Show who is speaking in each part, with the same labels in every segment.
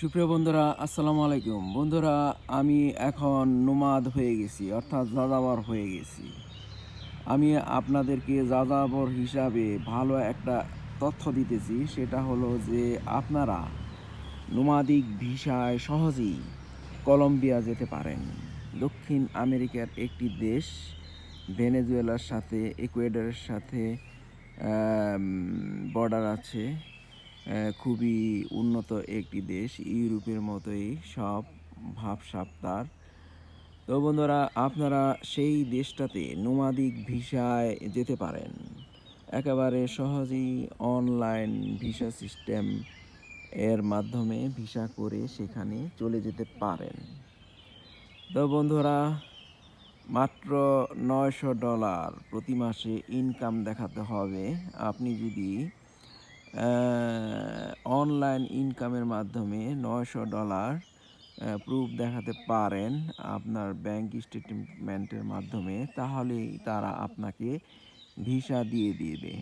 Speaker 1: সুপ্রিয় বন্ধুরা, আসসালামু আলাইকুম। বন্ধুরা, আমি এখন নোমাদ হয়ে গেছি, অর্থাৎ যাযাবর হয়ে গেছি। আমি আপনাদেরকে যাযাবর হিসাবে ভালো একটা তথ্য দিতেছি, সেটা হলো যে আপনারা নোমাদিক ভিসায় সহজেই কলম্বিয়া যেতে পারেন। দক্ষিণ আমেরিকার একটি দেশ, ভেনেজুয়েলার সাথে, ইকুয়েডরের সাথে বর্ডার আছে। খুবই উন্নত একটি দেশ, ইউরোপের মতোই সব ভাবসাব তার। তো বন্ধুরা, আপনারা সেই দেশটাতে নোমাদিক ভিসায় যেতে পারেন। একেবারে সহজেই অনলাইন ভিসা সিস্টেম এর মাধ্যমে ভিসা করে সেখানে চলে যেতে পারেন। তো বন্ধুরা, মাত্র নয়শো ডলার প্রতি মাসে ইনকাম দেখাতে হবে। আপনি যদি অনলাইন ইনকামের মাধ্যমে নয়শো ডলার প্রুফ দেখাতে পারেন আপনার ব্যাংক স্টেটমেন্টের মাধ্যমে, তাহলেই তারা আপনাকে ভিসা দিয়ে দিবে।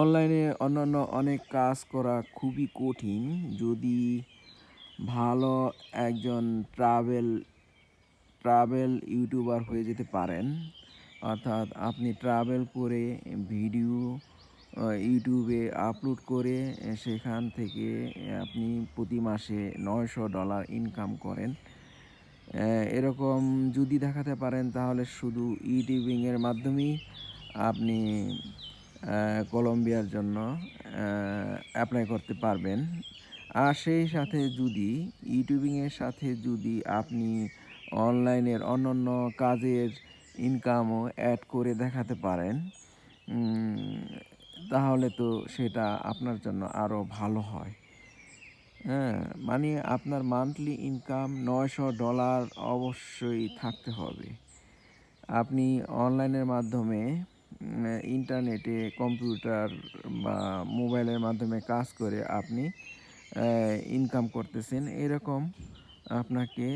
Speaker 1: অনলাইনে অন্যান্য অনেক কাজ করা খুবই কঠিন। যদি ভালো একজন ট্রাভেল ট্রাভেল ইউটিউবার হয়ে যেতে পারেন, অর্থাৎ আপনি ট্রাভেল করে ভিডিও ইউটিউবে আপলোড করে সেখান থেকে আপনি প্রতি মাসে নয়শো ডলার ইনকাম করেন। এরকম যদি দেখাতে পারেন, তাহলে শুধু ইউটিউবিংয়ের মাধ্যমেই আপনি কলম্বিয়ার জন্য অ্যাপ্লাই করতে পারবেন। আর সেই সাথে যদি ইউটিউবিংয়ের সাথে যদি আপনি অনলাইনের অন্যান্য কাজের ইনকামও অ্যাড করে দেখাতে পারেন তাহলে তো সেটা আপনার জন্য আরও ভালো হয়। হ্যাঁ মানে আপনার মান্থলি ইনকাম নয়শো ডলার অবশ্যই থাকতে হবে। আপনি অনলাইনের মাধ্যমে ইন্টারনেটে কম্পিউটার বা মোবাইলের মাধ্যমে কাজ করে আপনি ইনকাম করতেছেন। এরকম আপনাকে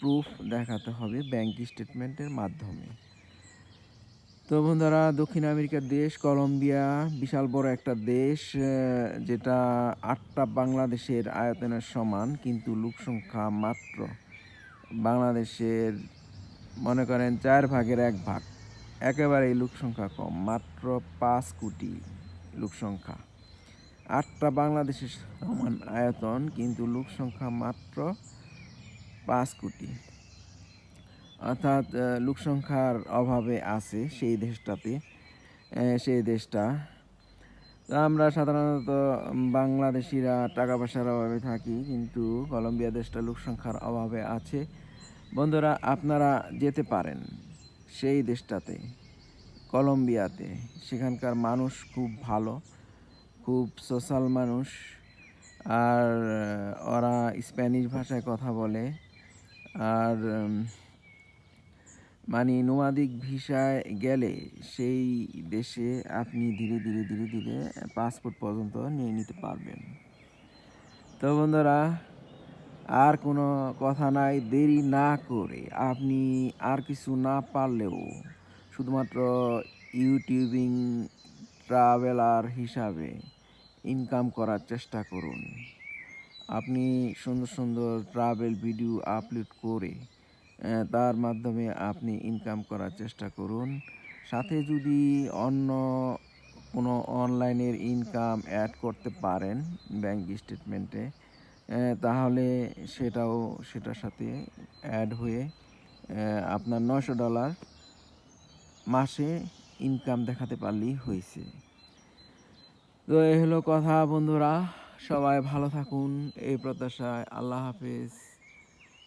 Speaker 1: প্রুফ দেখাতে হবে ব্যাংক স্টেটমেন্টের মাধ্যমে। তো বন্ধুরা, দক্ষিণ আমেরিকার দেশ কলম্বিয়া, বিশাল বড় একটা দেশ যেটা আটটা বাংলাদেশের আয়তনের সমান, কিন্তু লোক সংখ্যা মাত্র বাংলাদেশের, মনে করেন চার ভাগের এক ভাগ। একেবারেই লোক সংখ্যা কম, মাত্র পাঁচ কোটি লোক সংখ্যা। আটটা বাংলাদেশের সমান আয়তন, কিন্তু লোক সংখ্যা মাত্র পাঁচ কোটি। অর্থাৎ আহ, লোক সংখ্যার অভাবে আছে সেই দেশটাতে সেই দেশটা। আমরা সাধারণত বাংলাদেশিরা টাকা পয়সার অভাবে থাকি কিন্তু কলম্বিয়া দেশটা লোক সংখ্যার অভাবে আছে। বন্ধুরা আপনারা যেতে পারেন সেই দেশটাতে কলম্বিয়াতে। সেখানকার মানুষ খুব ভালো খুব সোশ্যাল মানুষ। আর ওরা স্প্যানিশ ভাষায় কথা বলে। আর মানে নোমাদিক ভিসায় গেলে সেই দেশে আপনি ধীরে ধীরে ধীরে ধীরে পাসপোর্ট পর্যন্ত নিয়ে নিতে পারবেন। তো বন্ধুরা, আর কোনো কথা নাই, দেরি না করে আপনি আর কিছু না পারলেও শুধুমাত্র ইউটিউবিং ট্রাভেলার হিসাবে ইনকাম করার চেষ্টা করুন। আপনি সুন্দর সুন্দর ট্রাভেল ভিডিও আপলোড করে তার মাধ্যমে আপনি ইনকাম করার চেষ্টা করুন। সাথে যদি অন্য কোনো অনলাইনের ইনকাম অ্যাড করতে পারেন ব্যাংক স্টেটমেন্টে তাহলে সেটাও, সেটার সাথে অ্যাড হয়ে আপনার নশো ডলার মাসে ইনকাম দেখাতে পারলেই হয়েছে। তো এ হলো কথা বন্ধুরা, সবাই ভালো থাকুন, এই প্রত্যাশায় আল্লাহ হাফেজ।